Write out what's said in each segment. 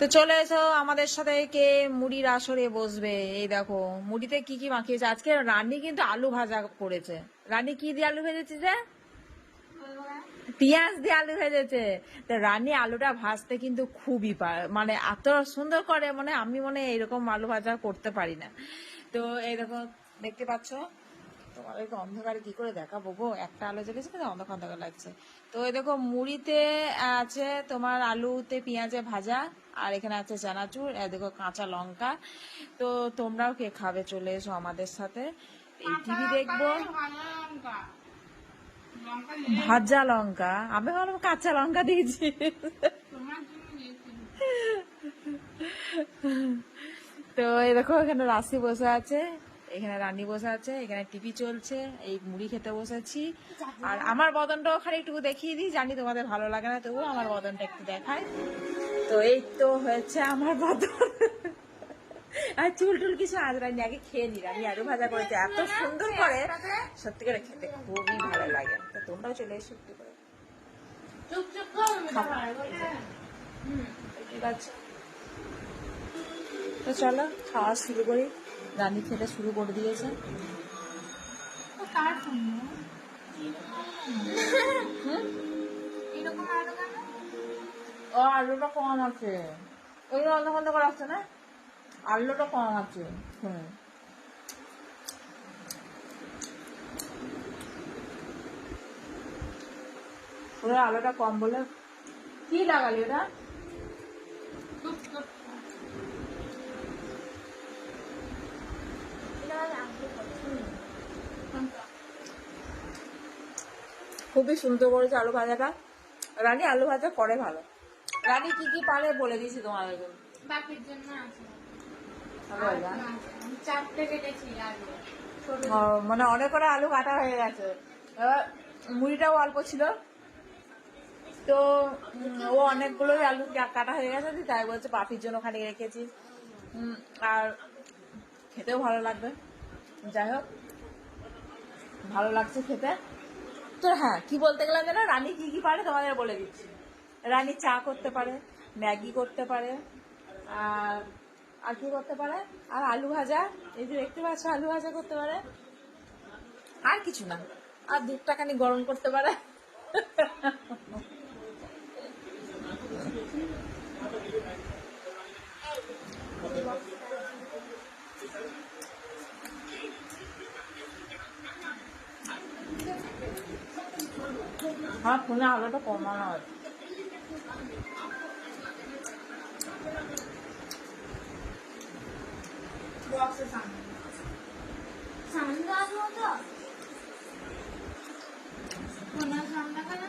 তো চলে এসো আমাদের সাথে কে মুড়ির আসরে বসবে। এই দেখো, মুড়িতে কি কি মাখিয়েছে? আজকে রানী কিন্তু আলু ভাজা করেছে। রানী কি দিয়ে আলু ভেজেছে যে? পেঁয়াজ দিয়ে আলু ভেজেছে। তো রানী আলুটা ভাজতে কিন্তু খুবই মানে এত সুন্দর করে মানে আমি মনে এরকম আলু ভাজা করতে পারি না। তো দেখো, দেখতে পাচ্ছ? তোমাদেরকে অন্ধকারে কি করে দেখাবো গো? একটা আলো জ্বলেছে কিন্তু অন্ধকার অন্ধকার লাগছে। তো এই দেখো মুড়িতে আছে তোমার আলুতে পেঁয়াজে ভাজা আর এখানে আছে চানাচুর দেখো কাঁচা লঙ্কা। তো তোমরাও কে খাবে? চলে এসো আমাদের সাথে। এই টিভি দেখব। ভাজা লঙ্কা। আমি ভাবলাম কাঁচা লঙ্কা দিয়েছি। তো এই দেখো এখানে রাশি বসে আছে। এখানে রানী বসে আছে এখানে টিভি চলছে এই মুড়ি খেতে বসেছি। আর আমার বদনটা ওখানে একটু দেখিয়ে দিই জানি তোমাদের ভালো লাগে না তবুও আমার বদনটা একটু দেখায়। তো এই তো হয়েছে আমার বদন। আর চুল টুল কিছু আজ আজরানি আগে খেয়ে নি রানী আলু ভাজা করেছে এত সুন্দর করে। সত্যি করে খেতে খুবই ভালো লাগে। তো তোমরাও চলে এসো একটু করে। তো চলো খাওয়া শুরু করি। রানী খেতে শুরু করে দিয়েছে। ও আলুটা কম আছে। ওই অন্য বন্ধ করে আসছে না? আলুটা কম আছে। হুম। ওরা আলুটা কম বলে কি লাগালি ওটা? খুবই সুন্দর করেছে আলু ভাজাটা। রানী আলু ভাজা করে ভালো। রানী কি কি পারে বলে দিয়েছি তোমাদেরকে বাকির জন্য মানে অনেক করে আলু কাটা হয়ে গেছে। মুড়িটাও অল্প ছিল। তো ও অনেকগুলোই আলু কাটা হয়ে গেছে তাই বলছে পাপির জন্য খানিক রেখেছি। আর খেতেও ভালো লাগবে। যাই হোক ভালো লাগছে খেতে। তো হ্যাঁ কি বলতে গেলাম যেন? রানী কি কি পারে তোমাদের বলে দিচ্ছি। রানী চা করতে পারে, ম্যাগি করতে পারে, আর আর কি করতে পারে? আর আলু ভাজা, এই যে দেখতে পাচ্ছ, আলু ভাজা করতে পারে। আর কিছু না, আর দুধটা খানি গরম করতে পারে। আমার ফোনে আলোটা কমানো হয় কেন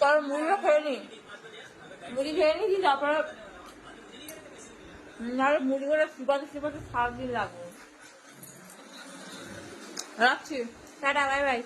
তার মুড়িটা খেয়ে নি মুড়ি খেয়ে নিয়েছি তারপরে নাহলে মুড়ি করে শিপাতে শিপাতে সারাদিন লাগবে। রাখছি। Tata bye bye.